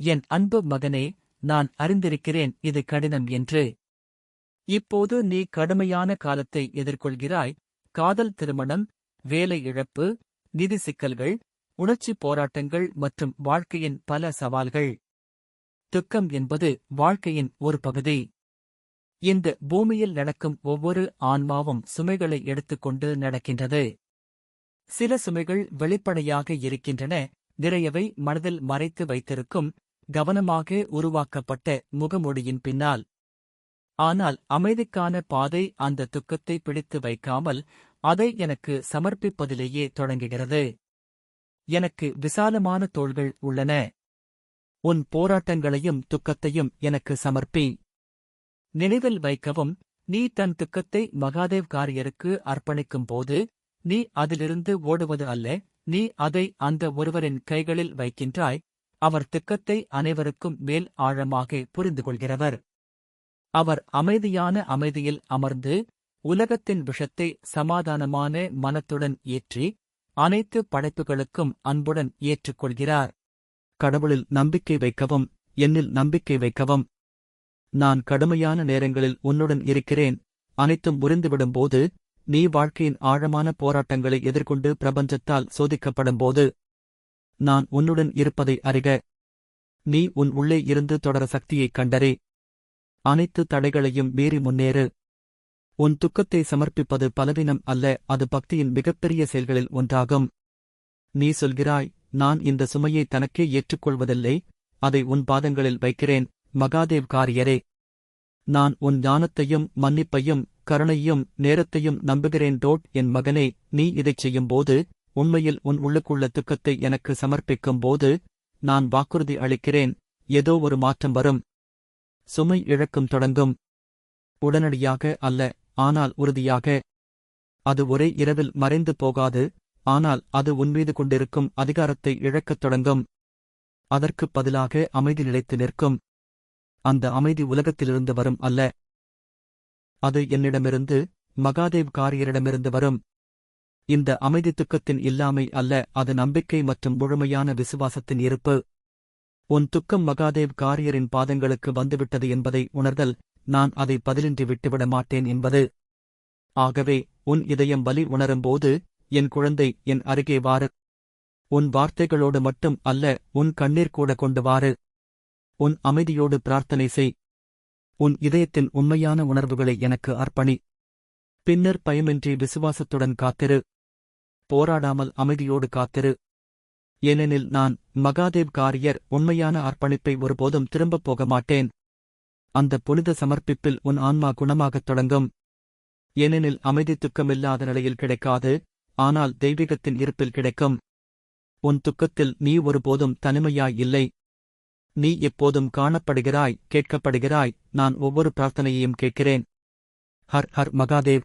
என் அன்பு மகனே நான் அறிந்திருக்கிறேன் இது கடினம் என்று. இப்போது நீ கடுமையான காலத்தை எதிர்கொள்கிறாய். காதல் திருமணம் வேலை இழப்பு நிதி சிக்கல்கள் உணர்ச்சி போராட்டங்கள் மற்றும் வாழ்க்கையின் பல சவால்கள். துக்கம் என்பது வாழ்க்கையின் ஒரு பகுதி. இந்த பூமியில் நடக்கும் ஒவ்வொரு ஆன்மாவும் சுமைகளை எடுத்துக்கொண்டு நடக்கின்றது. சில சுமைகள் வெளிப்படையாக இருக்கின்றன நிறையவை மனதில் மறைத்து வைத்திருக்கும் கவனமாக உருவாக்கப்பட்ட முகமொழியின் பின்னால். ஆனால் அமைதிக்கான பாதை அந்த துக்கத்தை பிடித்து வைக்காமல் அதை எனக்கு சமர்ப்பிப்பதிலேயே தொடங்குகிறது. எனக்கு விசாலமான தோள்கள் உள்ளன. உன் போராட்டங்களையும் துக்கத்தையும் எனக்கு சமர்ப்பி. நினைவில் வைக்கவும் நீ தன் துக்கத்தை மகாதேவ் காரியருக்கு அர்ப்பணிக்கும் போது நீ அதிலிருந்து ஓடுவது அல்ல நீ அதை அந்த ஒருவரின் கைகளில் வைக்கின்றாய். அவர் திக்கத்தை அனைவருக்கும் மேல் ஆழமாக புரிந்து கொள்கிறவர் அவர் அமைதியான அமைதியில் அமர்ந்து உலகத்தின் விஷத்தை சமாதானமான மனத்துடன் ஏற்றி அனைத்து படைப்புகளுக்கும் அன்புடன் ஏற்றுக்கொள்கிறார். கடவுளில் நம்பிக்கை வைக்கவும் என்னில் நம்பிக்கை வைக்கவும். நான் கடுமையான நேரங்களில் உன்னுடன் இருக்கிறேன். அனைத்தும் முறிந்துவிடும்போது நீ வாழ்க்கையின் ஆழமான போராட்டங்களை எதிர்கொண்டு பிரபஞ்சத்தால் சோதிக்கப்படும்போது நான் உன்னுடன் இருப்பதை அறிக. நீ உன் உள்ளே இருந்து தொடர சக்தியைக் கண்டரே. அனைத்து தடைகளையும் மீறி முன்னேறு. உன் துக்கத்தை சமர்ப்பிப்பது பலவீனம் அல்ல அது பக்தியின் மிகப்பெரிய செயல்களில் ஒன்றாகும். நீ சொல்கிறாய் நான் இந்த சுமையை தனக்கே ஏற்றுக்கொள்வதில்லை அதை உன் பாதங்களில் வைக்கிறேன் மகாதேவ் காரியரே. நான் உன் ஞானத்தையும் மன்னிப்பையும் கருணையும் நேரத்தையும் நம்புகிறேன் டோட் என் மகனே நீ இதைச் செய்யும்போது உண்மையில் உன் உள்ளுக்குள்ள துக்கத்தை எனக்கு சமர்ப்பிக்கும் போது நான் வாக்குறுதி அளிக்கிறேன். ஏதோ ஒரு மாற்றம் வரும். சுமை இழக்கும் தொடங்கும். உடனடியாக அல்ல ஆனால் உறுதியாக. அது ஒரே இரவில் மறைந்து போகாது ஆனால் அது உன்மீது கொண்டிருக்கும் அதிகாரத்தை இழக்கத் தொடங்கும். அதற்குப் பதிலாக அமைதி நிலைத்து நிற்கும். அந்த அமைதி உலகத்திலிருந்து வரும் அல்ல. அது என்னிடமிருந்து மகாதேவ் காரியரிடமிருந்து வரும். இந்த அமைதி துக்கத்தின் இல்லாமை அல்ல அது நம்பிக்கை மற்றும் முழுமையான விசுவாசத்தின் இருப்பு. உன் துக்கம் மகாதேவ் காரியரின் பாதங்களுக்கு வந்துவிட்டது என்பதை உணர்தல் நான் அதை பதிலின்றி விட்டுவிட மாட்டேன் என்பது. ஆகவே உன் இதயம் வலி உணரும்போது என் குழந்தை என் அருகே வாரு. உன் வார்த்தைகளோடு மட்டும் அல்ல உன் கண்ணீர் கூட கொண்டு வாரு. உன் அமைதியோடு பிரார்த்தனை செய். உன் இதயத்தின் உண்மையான உணர்வுகளை எனக்கு அர்ப்பணி. பின்னர் பயமின்றி விசுவாசத்துடன் காத்திரு. போராடாமல் அமைதியோடு காத்திரு. ஏனெனில் நான் மகாதேவ் காரியர் உண்மையான அர்ப்பணிப்பை ஒருபோதும் திரும்பப் போக மாட்டேன் அந்த புனித சமர்ப்பிப்பில் உன் ஆன்மா குணமாகத் தொடங்கும். ஏனெனில் அமைதி துக்கமில்லாத நிலையில் கிடைக்காது ஆனால் தெய்வீகத்தின் இருப்பில் கிடைக்கும். உன் துக்கத்தில் நீ ஒருபோதும் தனிமையாய் இல்லை. நீ எப்போதும் காணப்படுகிறாய் கேட்கப்படுகிறாய் நான் ஒவ்வொரு பிரார்த்தனையையும் கேட்கிறேன். ஹர் ஹர் மகாதேவ்.